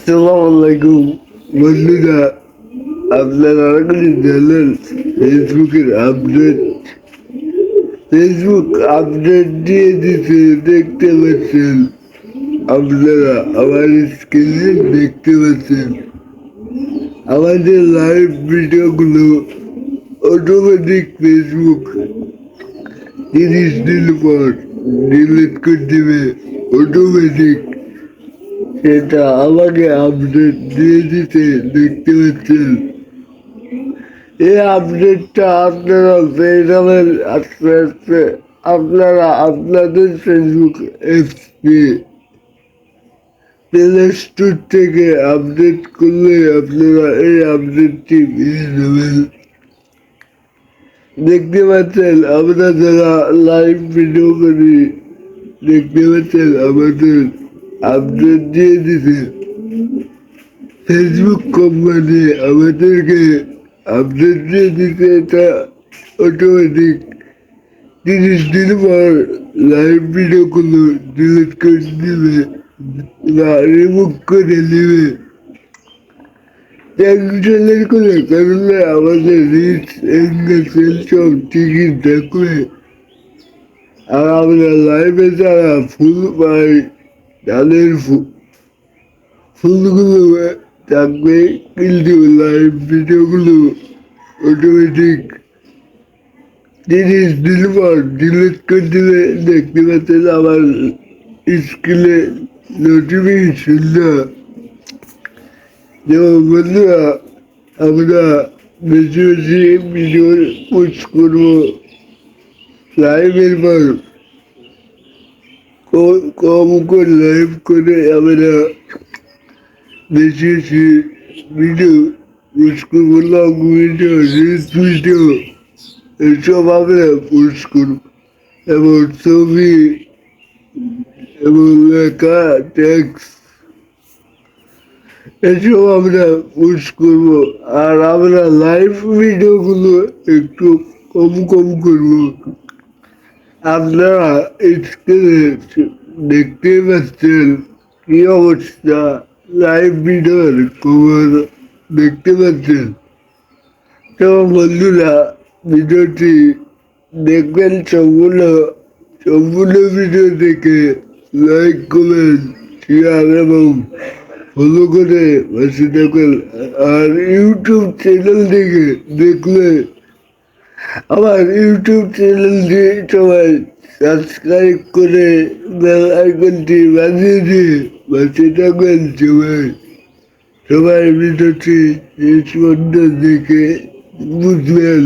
আসসালামু আলাইকুম বন্ধুরা, আপনারা কি জানেন ফেসবুকের আপডেট। ফেসবুক আপডেট দিয়ে দিতে দেখতে পাচ্ছেন আপনারা, আমার স্ক্রিনে দেখতে পাচ্ছেন। আমাদের লাইভ ভিডিওগুলো অটোমেটিক ফেসবুক তিরিশ দিন পর ডিলিট করে দেবে অটোমেটিক সেটা আমাকে আপডেট দিয়ে দিতে দেখতে পাচ্ছেন? এই আপডেটটা আপনারা পেয়ে যাবেন আস্তে আস্তে। আপনারা আপনাদের ফেসবুক এফপি প্লে স্টোর থেকে আপডেট করলে আপনারা এই আপডেটটি পেয়ে যাবেন। দেখতে পাচ্ছেন, আমরা যারা লাইভ ভিডিও করি, দেখতে পাচ্ছেন আমাদের আপডেট দিয়ে দিতে ফেসবুক কোম্পানি আমাদেরকে আপডেট দিয়ে দিতে এটা অটোমেটিক তিরিশ দিন পর লাইভ ভিডিওগুলো ডিলিট করে দিবে বা রিমুভ করে দিবে। টেনশনের কোনো কারণে আমাদের রিচ এঙ্গেজমেন্ট সব ঠিকই থাকবে আর আমরা লাইভে যারা ফুল পাই তাদের ফু- ফুলগুলো থাকবে কিন্তু লাইভ ভিডিওগুলো অটোমেটিক তিরিশ দিন পর ডিলিট করে দিলে দেখতে পাচ্ছেন আমার স্ক্রিনে নোটিফিকেশনটা যেমন বন্ধুরা আমরা বেশি বেশি ভিডিও পোস্ট করব লাইভের পর কম করে লাইভ করে আমরা বেশি ভিডিও পোস্ট করব ভিডিও রিলস ভিডিও এসব আমরা পোস্ট করব। এবং ছবি এবং লেখা টেক্সট এসব আমরা পোস্ট করব। আর আমরা লাইভ ভিডিওগুলো একটু কম কম করব। আপনারা স্ক্রিনে দেখতে পাচ্ছেন কি অবস্থা? লাইভ ভিডিওর খবর দেখতে পাচ্ছেন? তো বন্ধুরা, ভিডিওটি দেখবেন সবগুলো সম্পূর্ণ ভিডিও দেখে লাইক কমেন্ট শেয়ার এবং ফলো করে পাশে থাকবেন আর ইউটিউব চ্যানেল থেকে দেখলে আমার ইউটিউব চ্যানেলটি সবাই সাবস্ক্রাইব করে বেল আইকনটি বাজিয়ে দিয়ে বাঁচিয়ে থাকবেন সবাই। সবাই ভিডিওটি দেখে বুঝবেন।